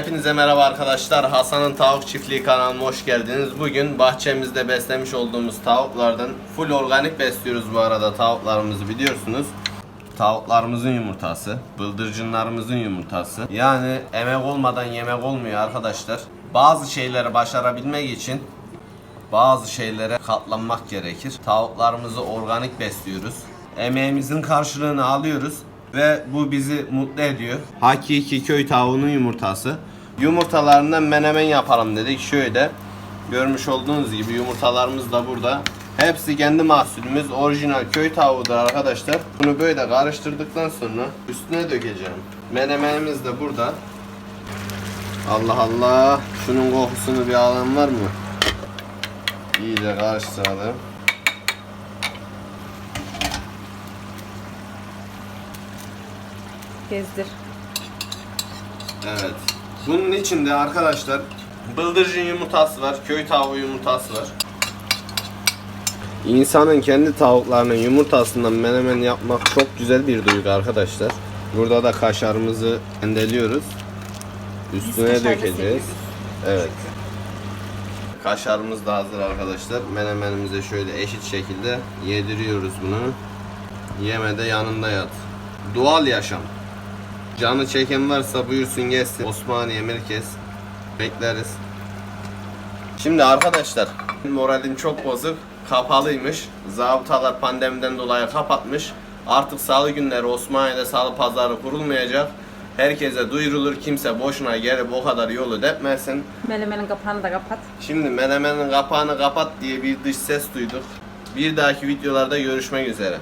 Hepinize merhaba arkadaşlar. Hasan'ın Tavuk Çiftliği kanalına hoş geldiniz. Bugün bahçemizde beslemiş olduğumuz tavuklardan full organik besliyoruz bu arada tavuklarımızı biliyorsunuz. Tavuklarımızın yumurtası, bıldırcınlarımızın yumurtası. Yani emek olmadan yemek olmuyor arkadaşlar. Bazı şeyleri başarabilmek için bazı şeylere katlanmak gerekir. Tavuklarımızı organik besliyoruz. Emeğimizin karşılığını alıyoruz ve bu bizi mutlu ediyor. Hakiki köy tavuğunun yumurtası. Yumurtalarından menemen yapalım dedik. Şöyle görmüş olduğunuz gibi yumurtalarımız da burada. Hepsi kendi mahsulümüz. Orijinal köy tavuğudur arkadaşlar. Bunu böyle karıştırdıktan sonra üstüne dökeceğim. Menemenimiz de burada. Allah Allah. Şunun kokusunu bir alan var mı? İyice karıştıralım. Gezdir. Evet. Bunun içinde arkadaşlar bıldırcın yumurtası var, köy tavuğu yumurtası var. İnsanın kendi tavuklarının yumurtasından menemen yapmak çok güzel bir duygu arkadaşlar. Burada da kaşarımızı rendeliyoruz. Üstüne dökeceğiz. Evet. Kaşarımız da hazır arkadaşlar. Menemenimize şöyle eşit şekilde yediriyoruz bunu. Yeme de yanında yat. Doğal yaşam. Canı çeken varsa buyursun gelsin. Osmaniye merkez. Bekleriz. Şimdi arkadaşlar moralim çok bozuk. Kapalıymış. Zabıtalar pandemiden dolayı kapatmış. Artık salı günleri Osmaniye'de salı pazarı kurulmayacak. Herkese duyurulur. Kimse boşuna gelip o kadar yolu depmesin. Melemenin kapağını da kapat. Şimdi menemenin kapağını kapat diye bir dış ses duyduk. Bir dahaki videolarda görüşmek üzere.